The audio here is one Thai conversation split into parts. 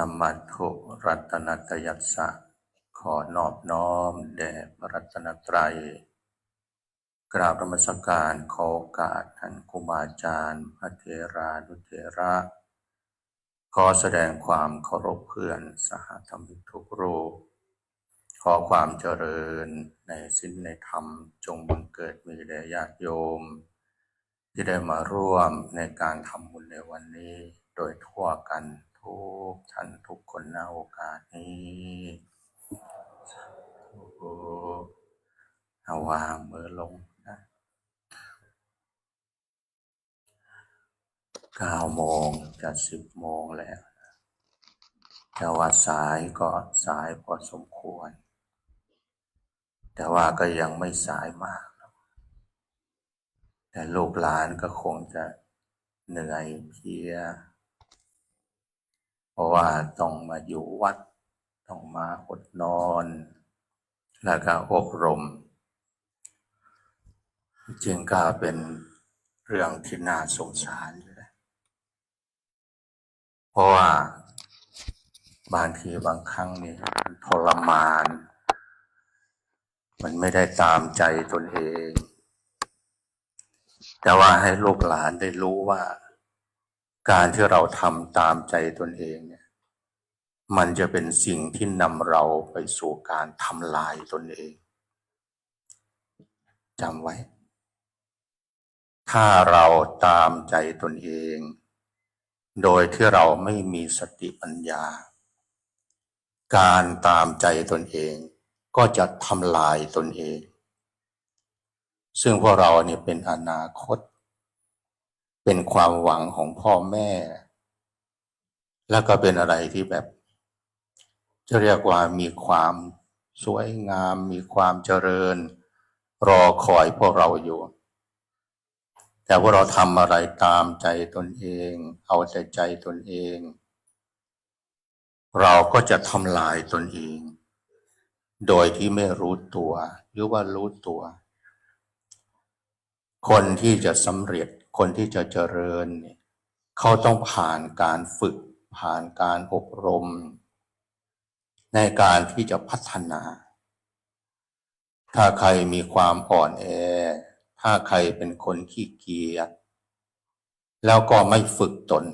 นำมัทุรัตนตยัสสะ ขอนอบน้อมแด่พระรัตนตรัย กราบธรรมสการขอโอกาสท่านครูบาอาจารย์ พระเทรานุเทระ ขอแสดงความเคารพเพื่อนสหธรรมิกทุกรูป ขอความเจริญในสิ้นในธรรมจงบังเกิดมีแด่ญาติโยม ที่ได้มาร่วมในการทำบุญในวันนี้โดยทั่วกัน ทุกท่านทุกคนณโอกาสนี้โอ้เอาวางมือลงนะเก้าโมงจะสิบโมงแล้วแต่ว่าสายก็สายพอสมควร แต่ว่าก็ยังไม่สายมาก แต่ลูกหลานก็คงจะเหนื่อยเพลีย เพราะว่าต้องมาอยู่วัด ต้องมาอดนอน แล้วก็อบรม จึงก็เป็นเรื่องที่น่าสงสารอยู่นะเพราะว่าบางทีบางครั้งนี่ทรมาน มันไม่ได้ตามใจตนเอง แต่ว่าให้ลูกหลานได้รู้ว่า การที่เราทำตามใจตนเองเนี่ย มันจะเป็นสิ่งที่นำเราไปสู่การทำลายตนเองจำไว้ ถ้าเราตามใจตนเอง โดยที่เราไม่มีสติปัญญา การตามใจตนเอง ก็จะทำลายตนเอง ซึ่งพวกเราเนี่ยเป็นอนาคต เป็นความหวังของพ่อแม่ แล้วก็เป็นอะไรที่แบบ จะเรียกว่ามีความสวยงาม มีความเจริญ รอคอยพวกเราอยู่ แต่ว่าเราทำอะไรตามใจตนเอง เอาแต่ใจตนเอง เราก็จะทำลายตนเอง โดยที่ไม่รู้ตัว หรือว่ารู้ตัว คนที่จะสำเร็จ คนที่จะเจริญเนี่ยเขาต้องผ่านการฝึก ผ่านการอบรม ในการที่จะพัฒนา ถ้าใครมีความอ่อนแอ ถ้าใครเป็นคนขี้เกียจแล้วก็ไม่ฝึกตน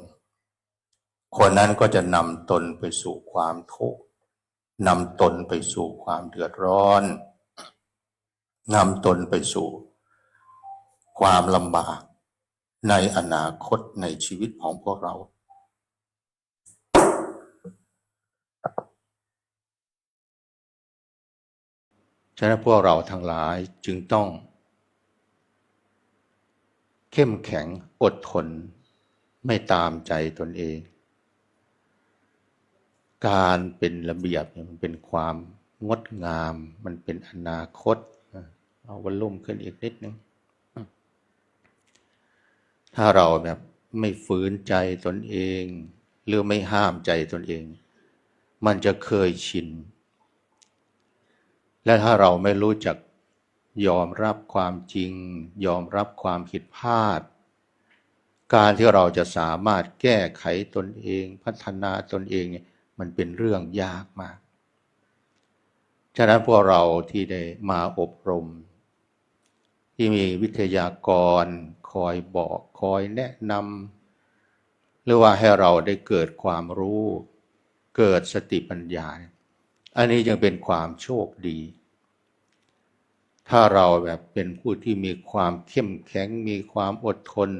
คนนั้นก็จะนำตนไปสู่ความทุกข์นำตนไปสู่ความเดือดร้อนนำตนไปสู่ความลำบาก ในอนาคตในชีวิตของพวกเรา ฉะนั้นพวกเราทั้งหลายจึงต้อง เข้มแข็งอดทนไม่ตามใจตนเอง การเป็นระเบียบเนี่ยมันเป็นความงดงาม มันเป็นอนาคต เอาวันลุ่มขึ้นอีกนิดนึง ถ้าเราแบบไม่ฝืนใจตนเอง หรือไม่ห้ามใจตนเอง มันจะเคยชิน และถ้าเราไม่รู้จักยอมรับความจริง ยอมรับความผิดพลาด การที่เราจะสามารถแก้ไขตนเอง พัฒนาตนเองเนี่ยมันเป็นเรื่องยากมาก ฉะนั้นพวกเราที่ได้มาอบรม ที่มีวิทยากรคอยบอกคอยแนะนำหรือว่าให้เราได้เกิดความรู้ เกิดสติปัญญา อันนี้จึงเป็นความโชคดี ถ้าเราแบบเป็นผู้ที่มีความเข้มแข็งมีความอดทน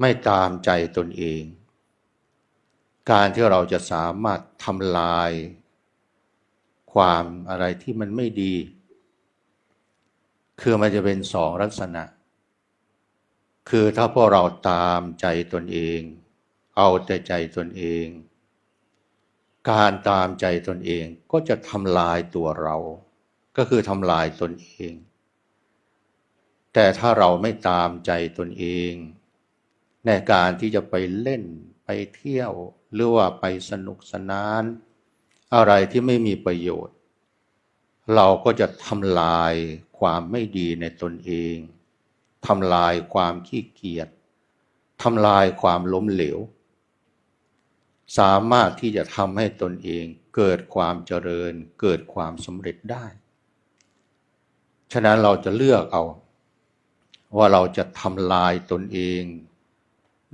ไม่ตามใจตนเอง การที่เราจะสามารถทำลาย ความอะไรที่มันไม่ดี คือมันจะเป็นสองลักษณะ คือถ้าพวกเราตามใจตนเอง เอาแต่ใจตนเอง การตามใจตนเองก็จะทำลายตัวเรา ก็คือทำลายตนเอง แต่ถ้าเราไม่ตามใจตนเอง ในการที่จะไปเล่นไปเที่ยวหรือว่าไปสนุกสนาน อะไรที่ไม่มีประโยชน์ เราก็จะทำลายความไม่ดีในตนเองทำลายความขี้เกียจทำลายความล้มเหลว สามารถที่จะทำให้ตนเองเกิดความเจริญ เกิดความสำเร็จได้ ฉะนั้นเราจะเลือกเอา ว่าเราจะทำลายตนเอง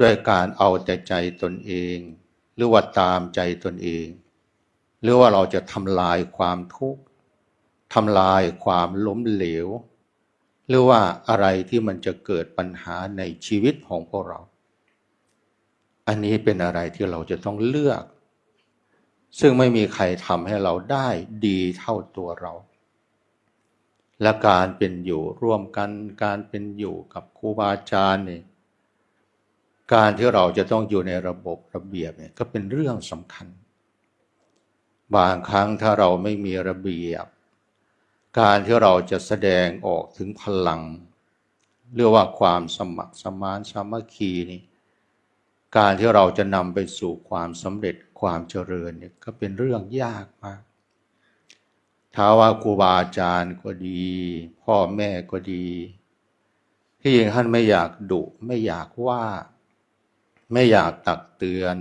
ด้วยการเอาแต่ใจตนเอง หรือว่าตามใจตนเอง หรือว่าเราจะทำลายความทุกข์ ทำลายความล้มเหลว หรือว่าอะไรที่มันจะเกิดปัญหาในชีวิตของพวกเรา อันนี้เป็นอะไรที่เราจะต้องเลือก ซึ่งไม่มีใครทำให้เราได้ดีเท่าตัวเรา และการเป็นอยู่ร่วมกันการเป็นอยู่กับครูบาอาจารย์เนี่ยการที่เราจะต้องอยู่ในระบบระเบียบเนี่ยก็เป็นเรื่องสำคัญ บางครั้งถ้าเราไม่มีระเบียบ การที่เราจะแสดงออกถึงพลัง เรียกว่าความสมัครสมานสามัคคีนี่การที่เราจะนำไปสู่ความสำเร็จความเจริญเนี่ยก็เป็นเรื่องยากมากถ้าว่าครูบาอาจารย์ก็ดี พ่อแม่ก็ดี ที่จริงท่านไม่อยากดุไม่อยากว่า ไม่อยากตักเตือน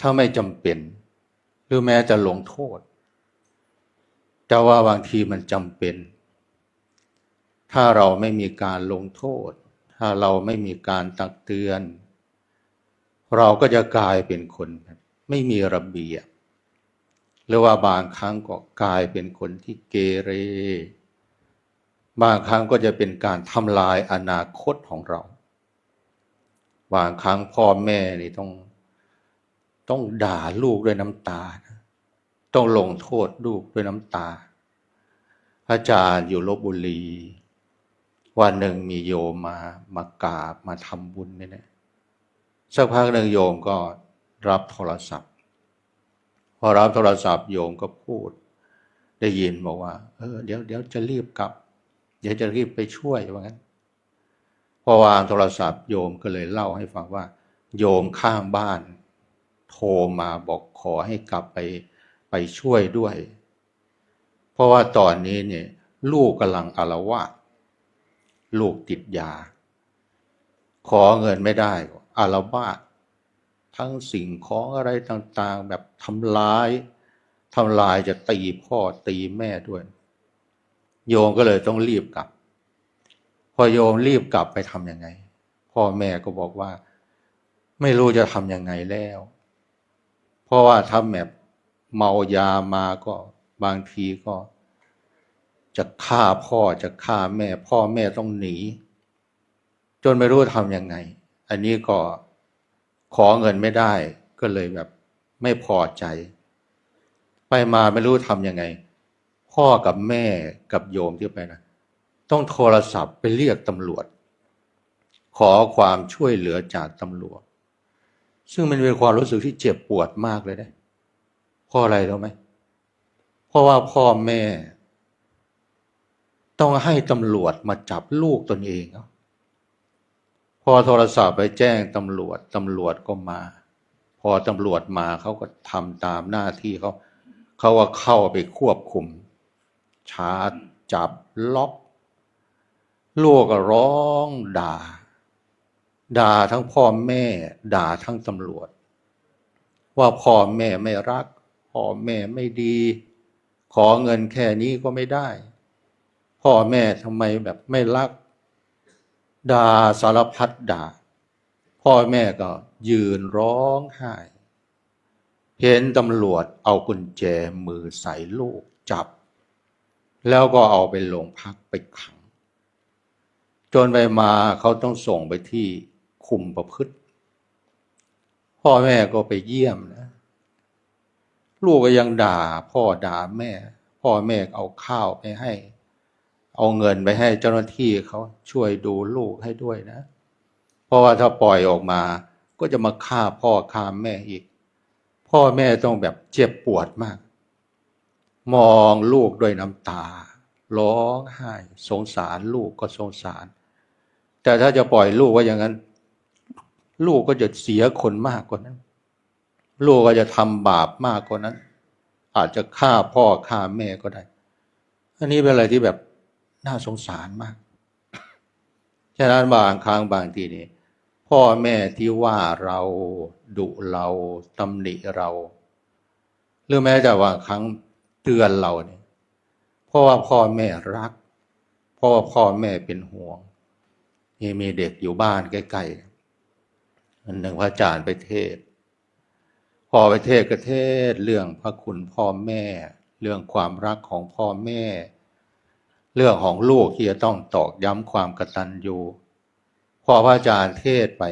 ถ้าไม่จำเป็น หรือแม้จะลงโทษ แต่ว่าบางทีมันจำเป็น ถ้าเราไม่มีการลงโทษ ถ้าเราไม่มีการตักเตือน เราก็จะกลายเป็นคน ไม่มีระเบียบ หรือว่าบางครั้งก็กลายเป็นคนที่เกเร บางครั้งก็จะเป็นการทำลายอนาคตของเรา บางครั้งพ่อแม่นี่ต้อง ต้องด่าลูกด้วยน้ำตา ต้องลงโทษลูกด้วยน้ำตา อาจารย์อยู่ลบบุรี วันหนึ่งมีโยมมามากราบมาทำบุญเนี่ยสักพักหนึ่งโยมก็รับโทรศัพท์ พอรับโทรศัพท์โยมก็พูด ได้ยินบอกว่า เออเดี๋ยวเดี๋ยวจะรีบกลับ เดี๋ยวจะรีบไปช่วยว่างั้น พอวางโทรศัพท์โยมก็เลยเล่าให้ฟังว่า โยมข้างบ้าน โทรมาบอกขอให้กลับไป ช่วยด้วย เพราะว่าตอนนี้เนี่ยลูกกำลังอารวาสลูกติดยา ขอเงินไม่ได้อารวาสทั้งสิ่งของอะไรต่างๆ แบบทำร้ายทำลายจะตีพ่อตีแม่ด้วย โยมก็เลยต้องรีบกลับ พอโยมรีบกลับไปทำยังไง พ่อแม่ก็บอกว่า ไม่รู้จะทำยังไงแล้ว เพราะว่าถ้าแบบ เมายามาก็บางทีก็ จะฆ่าพ่อจะฆ่าแม่ พ่อแม่ต้องหนี จนไม่รู้ทำยังไง อันนี้ก็ขอเงินไม่ได้ก็เลยแบบ ไม่พอใจ ไปมาไม่รู้ทำยังไง พ่อกับแม่กับโยมที่ไปนะต้องโทรศัพท์ไปเรียกตำรวจ ขอความช่วยเหลือจากตำรวจ ซึ่งมันเป็นความรู้สึกที่เจ็บปวดมากเลยนะ เพราะอะไรรู้ไหมเพราะว่าพ่อแม่ ต้องให้ตำรวจมาจับลูกตนเองพอโทรศัพท์ไปแจ้งตำรวจตำรวจก็มา พอตำรวจมาเขาก็ทำตามหน้าที่เขาเขาว่าเข้าไปควบคุมชาร์จจับล็อกลูกก็ร้องด่า ด่าทั้งพ่อแม่ ด่าทั้งตำรวจ ว่าพ่อแม่ไม่รัก พ่อแม่ไม่ดี ขอเงินแค่นี้ก็ไม่ได้ พ่อแม่ทำไมแบบไม่รักด่าสารพัดด่า พ่อแม่ก็ยืนร้องไห้ เห็นตำรวจเอากุญแจมือใส่ลูกจับ แล้วก็เอาไปโรงพักไปขัง จนไปมาเขาต้องส่งไปที่คุมประพฤติ พ่อแม่ก็ไปเยี่ยมนะ ลูกก็ยังด่า พ่อด่าแม่ พ่อแม่เอาข้าวไปให้ เอาเงินไปให้เจ้าหน้าที่เขาช่วยดูลูกให้ด้วยนะ เพราะว่าถ้าปล่อยออกมา ก็จะมาฆ่าพ่อฆ่าแม่อีก พ่อแม่ต้องแบบเจ็บปวดมาก มองลูกด้วยน้ำตา ร้องไห้ สงสารลูกก็สงสาร แต่ถ้าจะปล่อยลูกว่าอย่างนั้น ลูกก็จะเสียคนมากกว่านั้น ลูกก็จะทำบาปมากกว่านั้น อาจจะฆ่าพ่อฆ่าแม่ก็ได้ อันนี้เป็นอะไรที่แบบน่าสงสารมาก ฉะนั้นบางครั้งบางทีนี่พ่อแม่ที่ว่าเราดุเราตำหนิเรา หรือแม้แต่ว่าครั้งเตือนเราเนี่ยเพราะว่าพ่อแม่รัก เพราะว่าพ่อแม่เป็นห่วงนี่มีเด็กอยู่บ้านใกล้ๆอันหนึ่งพระอาจารย์ไปเทศ อไปเทศกเทศเรื่องพระคุณพ่อแม่ เรื่องความรักของพ่อแม่ เรื่องของลูกที่จะต้องตอกย้ำความกตัญญูพอพระอาจารย์เทศไป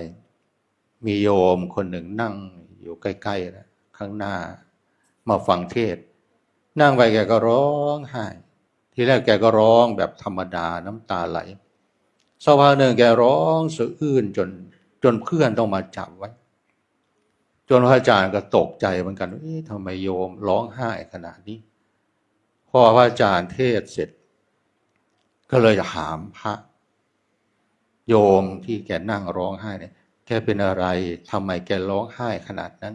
มีโยมคนหนึ่งนั่งอยู่ใกล้ๆนะข้างหน้า มาฟังเทศน์นั่งไปแกก็ร้องไห้ทีแรกแกก็ร้องแบบธรรมดาน้ำตาไหลสักพักหนึ่งแกร้องสะอื้นจนจนเพื่อนต้องมาจับไว้ จนพระอาจารย์ก็ตกใจเหมือนกันว่าเอ๊ะทำไมโยมร้องไห้ขนาดนี้ พอพระอาจารย์เทศเสร็จ ก็เลยถามพระ โยมที่แกนั่งร้องไห้เนี่ย แกเป็นอะไรทำไมแกร้องไห้ขนาดนั้น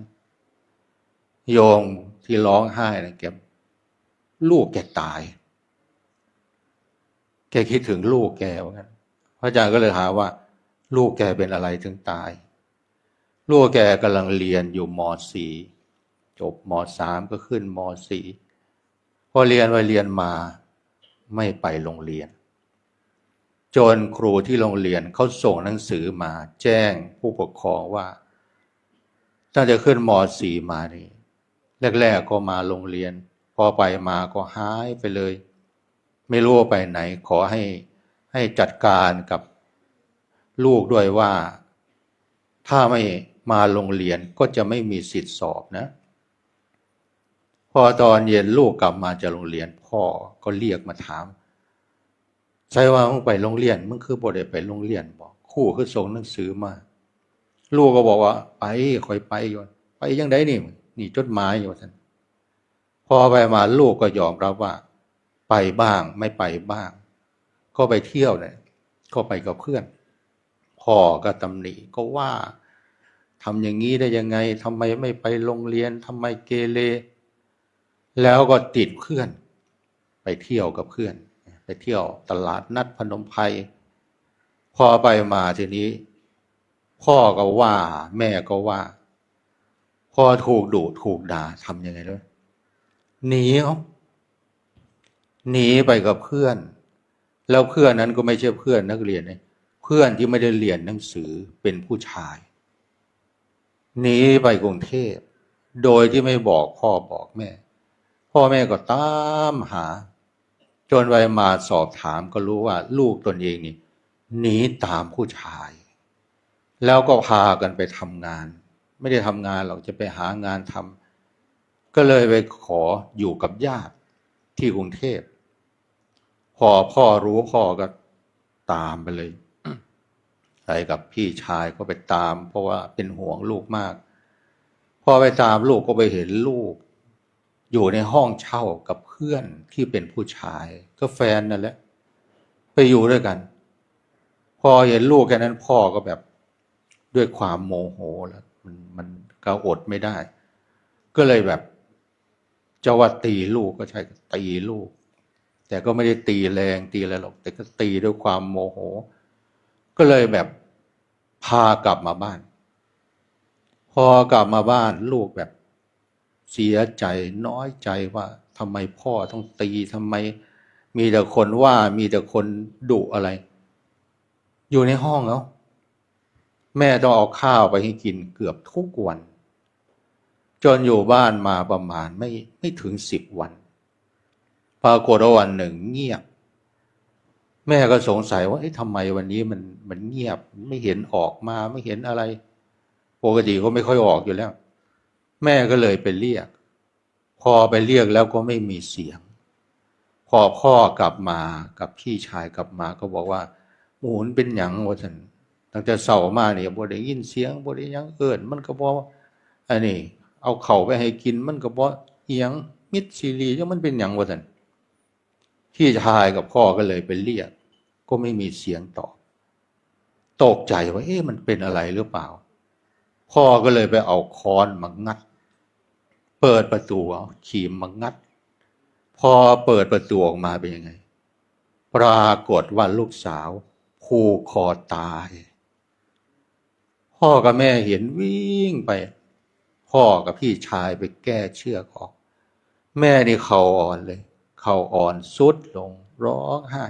โยมที่ร้องไห้เนี่ยแกลูกแกตาย แกคิดถึงลูกแกว่างั้นพระอาจารย์ก็เลยถามว่า ลูกแกเป็นอะไรถึงตาย ลูกแกกำลังเรียนอยู่มสี่จบมสามก็ขึ้นมสี่พอเรียนไปเรียนมาไม่ไปโรงเรียน จนครูที่โรงเรียนเขาส่งหนังสือมา แจ้งผู้ปกครองว่าตั้งแต่ขึ้นมสี่มานี่แรกๆก็มาโรงเรียน พอไปมาก็หายไปเลย ไม่รู้ว่าไปไหน ขอให้ให้จัดการกับลูกด้วยว่า ถ้าไม่ มาโรงเรียนก็จะไม่มีสิทธิ์สอบนะ พอตอนเย็นลูกกลับมาจากโรงเรียน พ่อก็เรียกมาถามใช่ว่ามึงไปโรงเรียนมึงคือบ่ได้ไปโรงเรียนบอกคู่คือส่งหนังสือมา ลูกก็บอกว่า ไปคอยไปอยู่ไปยังไงนี่นี่จดหมายอยู่ท่านพอไปมาลูกก็ยอมรับว่า ไปบ้างไม่ไปบ้าง ก็ไปเที่ยวเนี่ยก็ไปกับเพื่อนพ่อก็ตำหนิก็ว่า ทำอย่างนี้ได้ยังไงทำไมไม่ไปโรงเรียนทำไมเกเรแล้วก็ติดเพื่อน ไปเที่ยวกับเพื่อน ไปเที่ยวตลาดนัดพนมไพรพอไปมาทีนี้ พ่อก็ว่า แม่ก็ว่า พอถูกดุถูกด่าทำยังไงด้วยหนีเขาหนีไปกับเพื่อน แล้วเพื่อนนั้นก็ไม่ใช่เพื่อนนักเรียนเนี่ยเพื่อนที่ไม่ได้เรียนหนังสือเป็นผู้ชาย หนีไปกรุงเทพ โดยที่ไม่บอกพ่อบอกแม่ พ่อแม่ก็ตามหา จนไปมาสอบถามก็รู้ว่า ลูกตนเองนี่หนีตามผู้ชาย แล้วก็พากันไปทำงาน ไม่ได้ทำงานหรอกจะไปหางานทำก็เลยไปขออยู่กับญาติที่กรุงเทพ พอพ่อรู้พ่อก็ตามไปเลย ใส่กับพี่ชายก็ไปตาม เพราะว่าเป็นห่วงลูกมาก พอไปตามลูกก็ไปเห็นลูก อยู่ในห้องเช่ากับเพื่อนที่เป็นผู้ชาย ก็แฟนนั่นแหละ ไปอยู่ด้วยกัน พอเห็นลูกแค่นั้นพ่อก็แบบด้วยความโมโหแล้วมันมันก็อดไม่ได้ ก็เลยแบบจะว่าตีลูกก็ใช่ตีลูก แต่ก็ไม่ได้ตีแรงตีอะไรหรอก แต่ก็ตีด้วยความโมโห ก็เลยแบบ พากลับมาบ้าน พอกลับมาบ้านลูกแบบเสียใจน้อยใจว่าทำไมพ่อต้องตีทำไม มีแต่คนว่ามีแต่คนดุอะไร อยู่ในห้องแล้วแม่ต้องเอาข้าวไปให้กินเกือบทุกวัน จนอยู่บ้านมาประมาณไม่ไม่ถึงสิบวัน ปรากฏว่าวันหนึ่งเงียบ แม่ก็สงสัยว่าเอ๊ะทำไมวันนี้มันมันเงียบไม่เห็นออกมาไม่เห็นอะไร ปกติก็ไม่ค่อยออกอยู่แล้ว แม่ก็เลยไปเรียก พอไปเรียกแล้วก็ไม่มีเสียง พอพ่อกลับมากับพี่ชายกลับมาก็บอกว่า หมูนเป็นหยังวะท่านตั้งแต่เสาร์มาเนี่ยบ่ได้ยินเสียงบ่ได้ยังเอิญมันก็บอกอันนี้เอาเข่าไปให้กินมันก็บอกเอียงมิดซีรียังมันเป็นหยังวะท่านพี่ชายกับพ่อก็เลยไปเรียก ก็ไม่มีเสียงตอบ ตกใจว่า เอ๊ะมันเป็นอะไรหรือเปล่า พ่อก็เลยไปเอาค้อนมางัด เปิดประตูเอาขีมมางัด พอเปิดประตูออกมาเป็นยังไง ปรากฏว่าลูกสาวผูกคอตาย พ่อกับแม่เห็นวิ่งไป พ่อกับพี่ชายไปแก้เชือกออก แม่นี่เข่าอ่อนเลย เข่าอ่อนสุดลงร้องไห้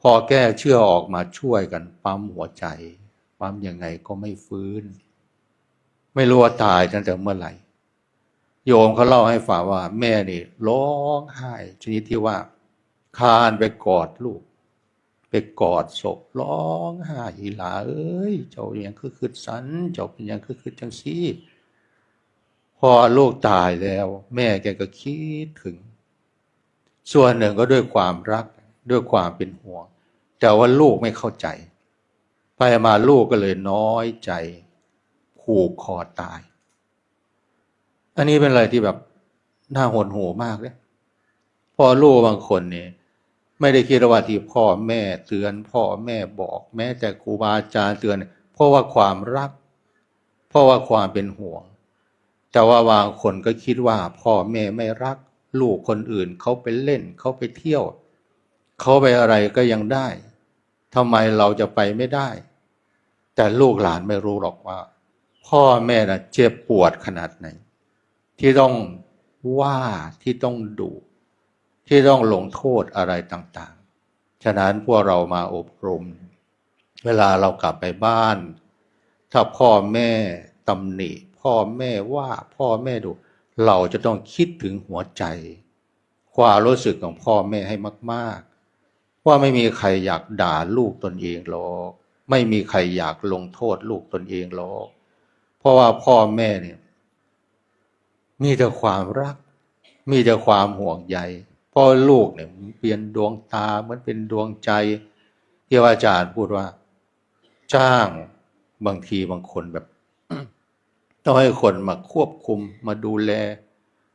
พอแก้เชื่อออกมาช่วยกันปั๊มหัวใจปั๊มยังไงก็ไม่ฟื้น ไม่รู้ว่าตายตั้งแต่เมื่อไหร่ โยมเขาเล่าให้ฟังว่า แม่นี่ร้องไห้ชนิดที่ว่า คานไปกอดลูก ไปกอดศพร้องไห้อีหลาเอ้ย เจ้าอย่างคือคือสันเจ้าเป็นอย่างคือคือจังซี่พอลูกตายแล้ว แม่แกก็คิดถึง ส่วนหนึ่งก็ด้วยความรัก ด้วยความเป็นห่วง แต่ว่าลูกไม่เข้าใจ ไปมาลูกก็เลยน้อยใจผูกคอตาย อันนี้เป็นอะไรที่แบบน่าหดหูมากเลยพอลูกบางคนเนี่ยไม่ได้คิดว่าที่พ่อแม่เตือน พ่อแม่บอก แม้แต่ครูบาอาจารย์เตือน เพราะว่าความรัก เพราะว่าความเป็นห่วง แต่ว่าบางคนก็คิดว่าพ่อแม่ไม่รัก ลูกคนอื่นเขาไปเล่นเขาไปเที่ยว เขาไปอะไรก็ยังได้ทำไมเราจะไปไม่ได้ แต่ลูกหลานไม่รู้หรอกว่า พ่อแม่นะเจ็บปวดขนาดไหน ที่ต้องว่าที่ต้องดุที่ต้องลงโทษอะไรต่างๆ ฉะนั้นพวกเรามาอบรม เวลาเรากลับไปบ้าน ถ้าพ่อแม่ตำหนิ พ่อแม่ว่าพ่อแม่ดุเราจะต้องคิดถึงหัวใจ ความรู้สึกของพ่อแม่ให้มาก ๆ ว่าไม่มีใครอยากด่าลูกตนเองหรอก ไม่มีใครอยากลงโทษลูกตนเองหรอก เพราะว่าพ่อแม่เนี่ย มีแต่ความรัก มีแต่ความห่วงใยพราะลูกเนี่ยเปลี่ยนดวงตาเหมือนเป็นดวงใจที่อาจารย์พูดว่า จ้างบางทีบางคนแบบต้องให้คนมาควบคุมมาดูแล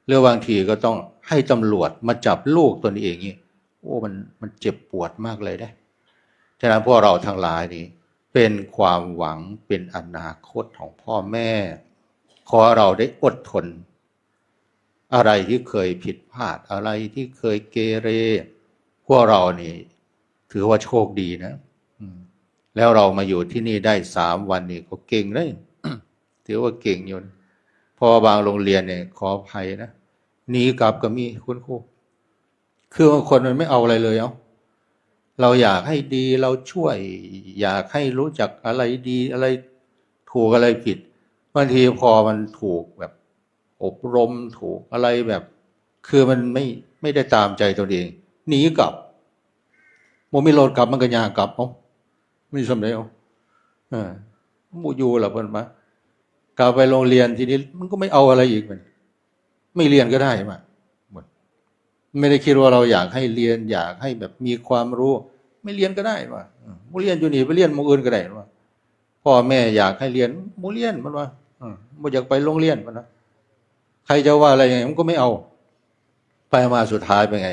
หรือบางทีก็ต้องให้ตำรวจมาจับลูกตนเองนี่ โอ้มันมันเจ็บปวดมากเลยได้ฉะนั้นพวกเราทั้งหลายนี่เป็นความหวังเป็นอนาคตของพ่อแม่ ขอเราได้อดทน อะไรที่เคยผิดพลาดอะไรที่เคยเกเร พวกเรานี่ ถือว่าโชคดีนะแล้วเรามาอยู่ที่นี่ได้สามวันนี่ก็เก่งเลยถือว่าเก่งอยู่พอบางโรงเรียนเนี่ยขออภัยนะหนีกลับก็มีคุณครู คือบางคนมันไม่เอาอะไรเลยเอาเราอยากให้ดีเราช่วย อยากให้รู้จักอะไรดีอะไรถูกอะไรผิดบางทีพอมันถูกแบบ อบรมถูกอะไรแบบ คือมันไม่ไม่ได้ตามใจตัวเองหนีกลับโมไม่โหลดกลับมันก็ยากกลับเอาไม่สำเร็จเอาออหมูอยู่หรอเพิ่นมากลับไปโรงเรียนทีนี้มันก็ไม่เอาอะไรอีกมันไม่เรียนก็ได้มา ไม่ได้คิดว่าเราอยากให้เรียนอยากให้แบบมีความรู้ ไม่เรียนก็ได้ว่ามูเรียนอยู่นี่ไปเรียนมูอื่นก็ได้ว่าพ่อแม่อยากให้เรียนมูเรียนมันว่ามูอยากไปโรงเรียนมันนะใครจะว่าอะไรยังไงมันก็ไม่เอา ไปมาสุดท้ายเป็นไง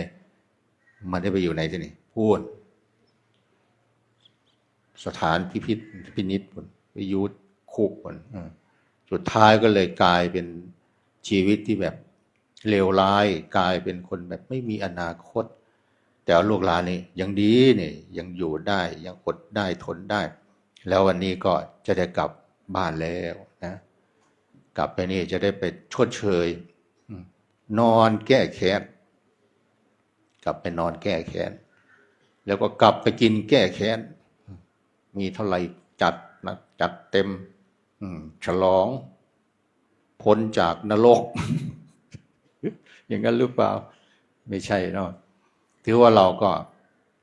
มันได้ไปอยู่ไหนที่นี่พูดสถานพิพิธพินิษผลไปยุทธคุกผลสุดท้ายก็เลยกลายเป็นชีวิตที่แบบ เลวร้ายกลายเป็นคนแบบไม่มีอนาคต แต่ลูกหลานนี่ยังดีเนี่ยยังอยู่ได้ยังอดได้ทนได้ แล้ววันนี้ก็จะได้กลับบ้านแล้วนะกลับไปนี่จะได้ไปชดเชยนอนแก้แค้นกลับไปนอนแก้แค้นแล้วก็กลับไปกินแก้แค้นมีเท่าไหร่จัดนะจัดเต็มฉลอง พ้นจากนรก อย่างนั้นหรือเปล่า ไม่ใช่เนาะถือว่าเราก็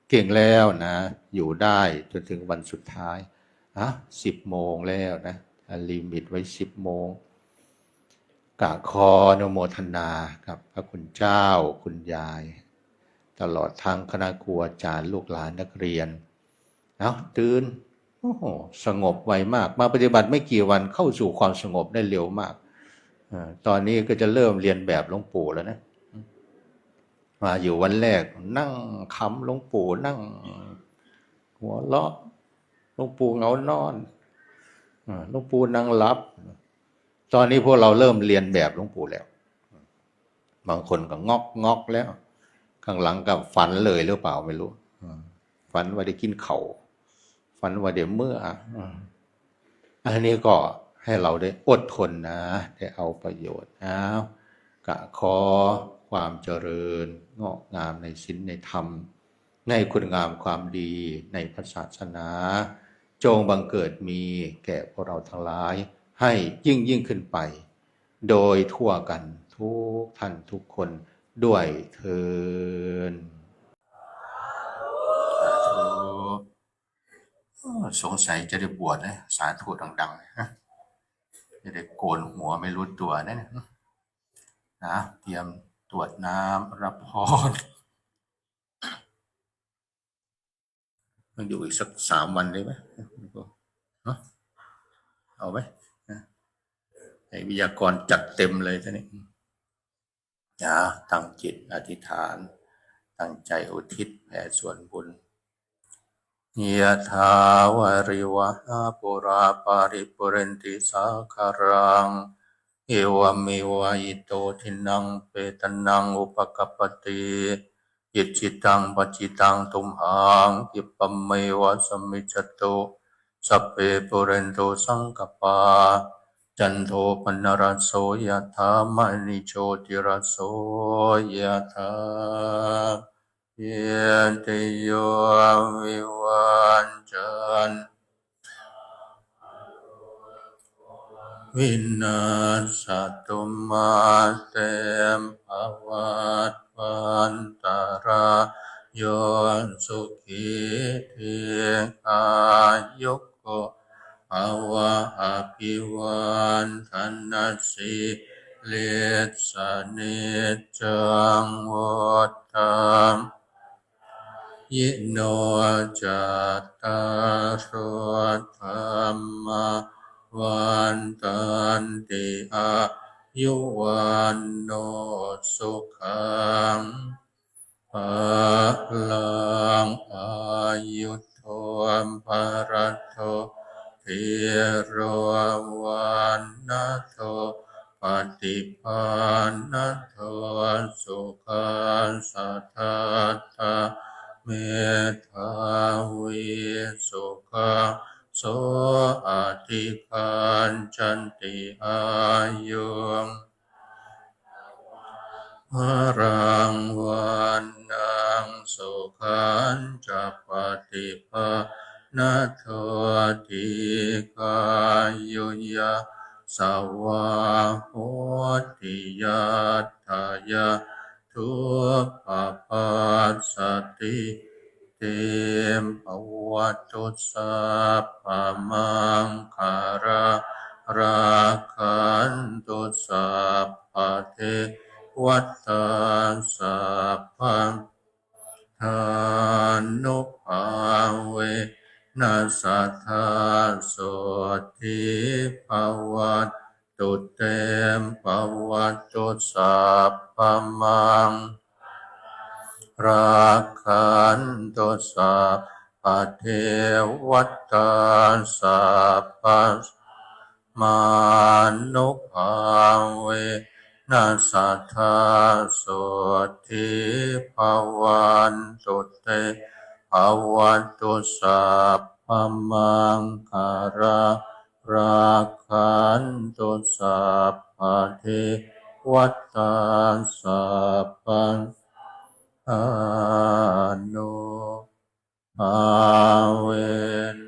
เก่งแล้วนะ อยู่ได้จนถึงวันสุดท้ายอะสิบโมงแล้วนะลิมิตไว้สิบโมงกะคอนโมทนากับ พระคุณเจ้าคุณยาย ตลอดทางคณะครูอาจารย์ลูกหลานนักเรียนเอาตื่นโอ้โหสงบไวมาก มาปฏิบัติไม่กี่วันเข้าสู่ความสงบได้เร็วมาก ตอนนี้ก็จะเริ่มเรียนแบบหลวงปู่แล้วนะ มาอยู่วันแรก นั่งคำหลวงปู่นั่ง หัวเราะหลวงปู่เหงานอนหลวงปู่นั่งรับ ตอนนี้พวกเราเริ่มเรียนแบบหลวงปู่แล้ว บางคนก็งอกงอกแล้ว ข้างหลังกับฝันเลยหรือเปล่าไม่รู้ฝันว่าได้กินเขา่าฝันว่าเดี๋ยวเมื่ออันนี้ก็ ให้เราได้อดทนนะ ได้เอาประโยชน์นะกะขอความเจริญงอกงามในศีลในธรรม ในคุณงามความดีในพระศาสนา จงบังเกิดมีแก่พวกเราทั้งหลาย ให้ยิ่งยิ่งขึ้นไป โดยทั่วกันทุกท่านทุกคนด้วยเทินสงสัยจะได้บวชนะ สาธุดังๆนะ จะได้โกนหัวไม่รู้ตัวนะเนี่ยนะเตรียมตรวจน้ำรับพรต้องอยู่อีกสักสามวันได้ไหมเอาไหมนะให้วิทยากรจัดเต็มเลยท่านี้นะตั้งจิตอธิษฐาน ตั้งใจอุทิศแผ่ส่วนบุญ ยะถาวาริวหาปุราปาริปุเรนติสาคารัง เอวเมวะอิโตทินังเปตนังอุปกปปติยิจิตังปัจจิตังตุมหังกิปเมวะสมิจโตสัพเพปุเรนโตสังกปา จันโทปนรสโสยะถามณิโชติรสโสยะถา ยติโยวิวันจันวินาศตุมาเตมภวัตวันตารโยนสุขีทีอายุกโกภวะอภิวันธนสิเลสนิจังวุฒัง ยิโนจัตตารโธรรมวันตันติอายุวันโนสุขังภาลังอายุทโทภรโทธิโรวันนโทปฏิภาณโทสุขัสสะทัตตา เมธาวิสุขาโสอติคันจันติอายุงวรังวันนังสุขันจะปฏิภาณโทติกายุยะสวาโหติยัตถายะ ทุกขปัสสติเตมปวัตตุสัพพมังคาราราคันตุสัพพเทวัตตาสัพพังทานุภาเวนัสสัทธาโสติภวัต ตุเตมปวัตตุสัพพมังรักขันตุสัพพเทวตาสัพพมานุภาเวนัสธาโสทิภวันตุเตภวันตุสัพพมังคารา ราคันตุสัพพเทวัตตาสัพพอานุอาเว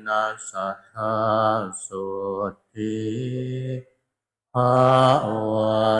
นัสทาสุติภาวั